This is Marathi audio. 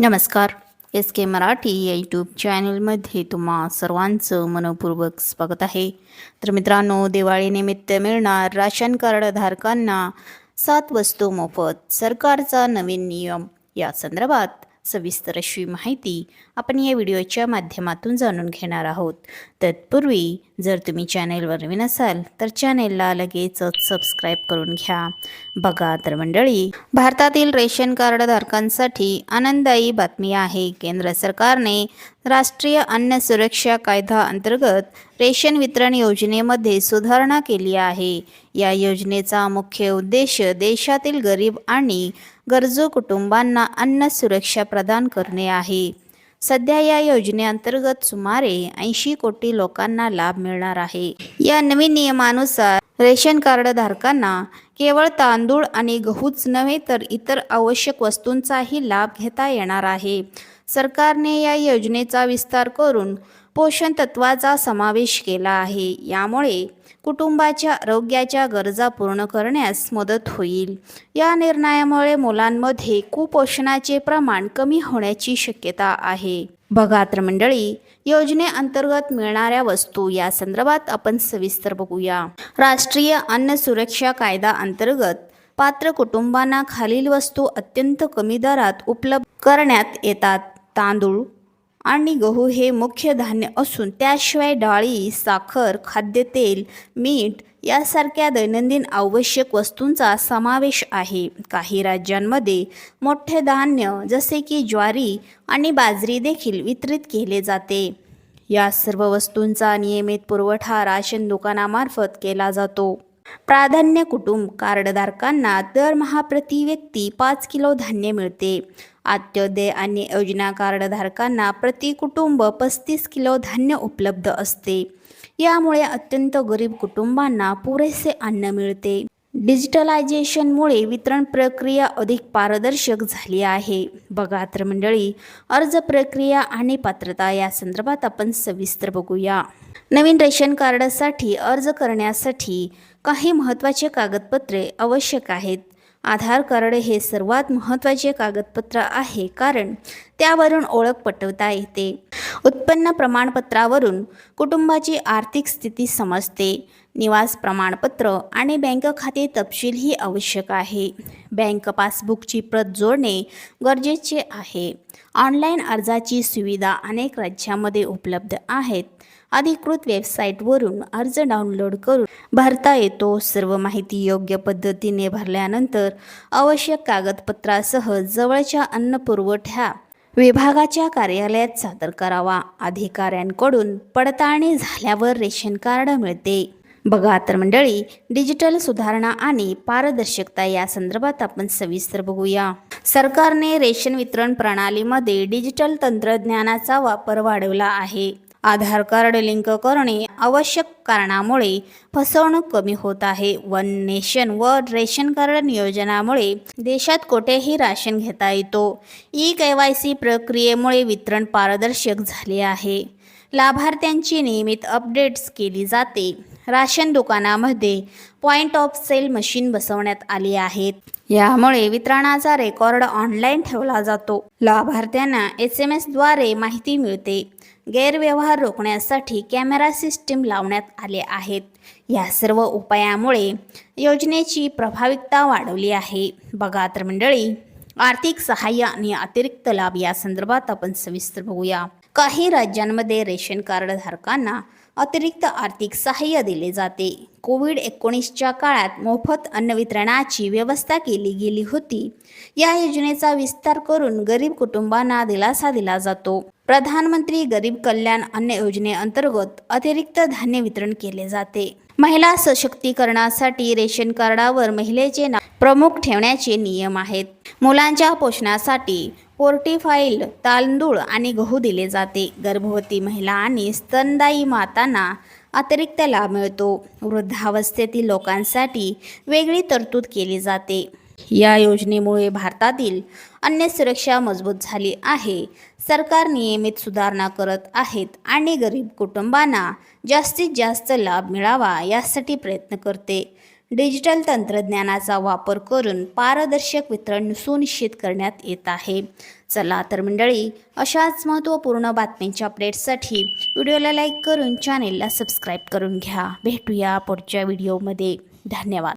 नमस्कार. एस के मराठी या यूट्यूब चॅनलमध्ये तुम्हा सर्वांचं मनपूर्वक स्वागत आहे. तर मित्रांनो दिवाळीनिमित्त मिळणार राशन कार्ड धारकांना सात वस्तू मोफत सरकारचा नवीन नियम. या संदर्भात सविस्तर अशी माहिती आपण या व्हिडिओच्या माध्यमातून जाणून घेणार आहोत. तत्पूर्वी जर तुम्ही चॅनेलवर नवीन असाल तर चॅनेलला लगेचच सबस्क्राईब करून घ्या. बघा तर मंडळी भारतातील रेशन कार्ड धारकांसाठी आनंददायी बातमी आहे. केंद्र सरकारने राष्ट्रीय अन्न सुरक्षा कायदा अंतर्गत रेशन वितरण योजनेमध्ये सुधारणा केली आहे. या योजनेचा मुख्य उद्देश देशातील गरीब आणि गरजू कुटुंबांना अन्न सुरक्षा प्रदान करणे आहे. सध्या या योजनेअंतर्गत सुमारे ऐंशी कोटी लोकांना लाभ मिळणार आहे. या नवीन नियमानुसार रेशन कार्ड धारकांना केवळ तांदूळ आणि गहूच नव्हे तर इतर आवश्यक वस्तूंचाही लाभ घेता येणार आहे. सरकारने या योजनेचा विस्तार करून पोषण तत्वाचा समावेश केला आहे. यामुळे कुटुंबाच्या आरोग्याच्या गरजा पूर्ण करण्यास मदत होईल. या निर्णयामुळे मुलांमध्ये कुपोषणाचे प्रमाण कमी होण्याची शक्यता आहे. बघा तर मंडळी योजनेअंतर्गत मिळणाऱ्या वस्तू या संदर्भात आपण सविस्तर बघूया. राष्ट्रीय अन्न सुरक्षा कायदा अंतर्गत पात्र कुटुंबांना खालील वस्तू अत्यंत कमी दरात उपलब्ध करण्यात येतात. तांदूळ आणि गहू हे मुख्य धान्य असून त्याशिवाय डाळी साखर खाद्यतेल मीठ यासारख्या दैनंदिन आवश्यक वस्तूंचा समावेश आहे. काही राज्यांमध्ये मोठे धान्य जसे की ज्वारी आणि बाजरी देखील वितरित केले जाते. या सर्व वस्तूंचा नियमित पुरवठा राशन दुकानामार्फत केला जातो. प्राधान्य कुटुंब कार्डधारकांना दरमहा प्रति व्यक्ती पाच किलो धान्य मिळते. अंत्योदय आणि योजना कार्डधारकांना प्रति कुटुंब पस्तीस किलो धान्य उपलब्ध असते. यामुळे अत्यंत गरीब कुटुंबांना पुरेसे अन्न मिळते. डिजिटलायझेशनमुळे वितरण प्रक्रिया अधिक पारदर्शक झाली आहे. बघा तर मंडळी अर्ज प्रक्रिया आणि पात्रता या संदर्भात आपण सविस्तर बघूया. नवीन रेशन कार्डसाठी अर्ज करण्यासाठी काही महत्त्वाचे कागदपत्रे आवश्यक आहेत. आधार कार्ड हे सर्वात महत्त्वाचे कागदपत्र आहे कारण त्यावरून ओळख पटवता येते. उत्पन्न प्रमाणपत्रावरून कुटुंबाची आर्थिक स्थिती समजते. निवास प्रमाणपत्र आणि बँक खाते तपशीलही आवश्यक आहे. बँक पासबुकची प्रत जोडणे गरजेचे आहे. ऑनलाईन अर्जाची सुविधा अनेक राज्यामध्ये उपलब्ध आहेत. अधिकृत वेबसाईटवरून अर्ज डाउनलोड करून भरता येतो. सर्व माहिती योग्य पद्धतीने भरल्यानंतर आवश्यक कागदपत्रासह जवळच्या अन्न पुरवठ्या विभागाच्या कार्यालयात सादर करावा. अधिकाऱ्यांकडून पडताळणी झाल्यावर रेशन कार्ड मिळते. बघा तर मंडळी डिजिटल सुधारणा आणि पारदर्शकता या संदर्भात आपण सविस्तर बघूया. सरकारने रेशन वितरण प्रणालीमध्ये डिजिटल तंत्रज्ञानाचा वापर वाढवला आहे. आधार कार्ड लिंक करणे आवश्यक कारणामुळे फसवणूक कमी होत आहे. वन नेशन व रेशन कार्ड नियोजनामुळे देशात कोठेही राशन घेता येतो. ई के वाय सी प्रक्रियेमुळे वितरण पारदर्शक झाले आहे. लाभार्थ्यांची नियमित अपडेट्स केली जाते. राशन दुकानामध्ये पॉईंट ऑफ सेल मशीन बसवण्यात आली आहेत. यामुळे वितरणाचा रेकॉर्ड ऑनलाईन ठेवला जातो. लाभार्थ्यांना एस एम एसद्वारे माहिती मिळते. गैरव्यवहार रोखण्यासाठी कॅमेरा सिस्टीम लावण्यात आले आहेत. या सर्व उपायामुळे योजनेची प्रभाविकता वाढवली आहे. बघा तर मंडळी आर्थिक सहाय्य आणि अतिरिक्त लाभ या संदर्भात आपण सविस्तर बघूया. काही राज्यांमध्ये रेशन कार्ड धारकांना अतिरिक्त आर्थिक सहाय्य दिले जाते. कोविड एकोणीसच्या काळात मोफत अन्न वितरणाची व्यवस्था केली गेली होती. या योजनेचा विस्तार करून गरीब कुटुंबांना दिलासा दिला जातो. प्रधानमंत्री गरीब कल्याण अन्न योजनेअंतर्गत अतिरिक्त धान्य वितरण केले जाते. महिला सशक्तीकरणासाठी रेशन कार्डावर महिलेचे नाव प्रमुख ठेवण्याचे नियम आहेत. मुलांच्या पोषणासाठी पोर्टिफाईल तांदूळ आणि गहू दिले जाते. गर्भवती महिला आणि स्तनदायी मातांना अतिरिक्त लाभ मिळतो. वृद्धावस्थेतील लोकांसाठी वेगळी तरतूद केली जाते. या योजनेमुळे भारतातील अन्न सुरक्षा मजबूत झाली आहे. सरकार नियमित सुधारणा करत आहेत आणि गरीब कुटुंबांना जास्तीत जास्त लाभ मिळावा यासाठी प्रयत्न करते. डिजिटल तंत्रज्ञानाचा वापर करून पारदर्शक वितरण सुनिश्चित करण्यात येत आहे. चला तर मंडळी अशाच महत्त्वपूर्ण बातमींच्या अपडेट्ससाठी व्हिडिओला लाईक करून चॅनेलला सबस्क्राईब करून घ्या. भेटूया पुढच्या व्हिडिओमध्ये धन्यवाद.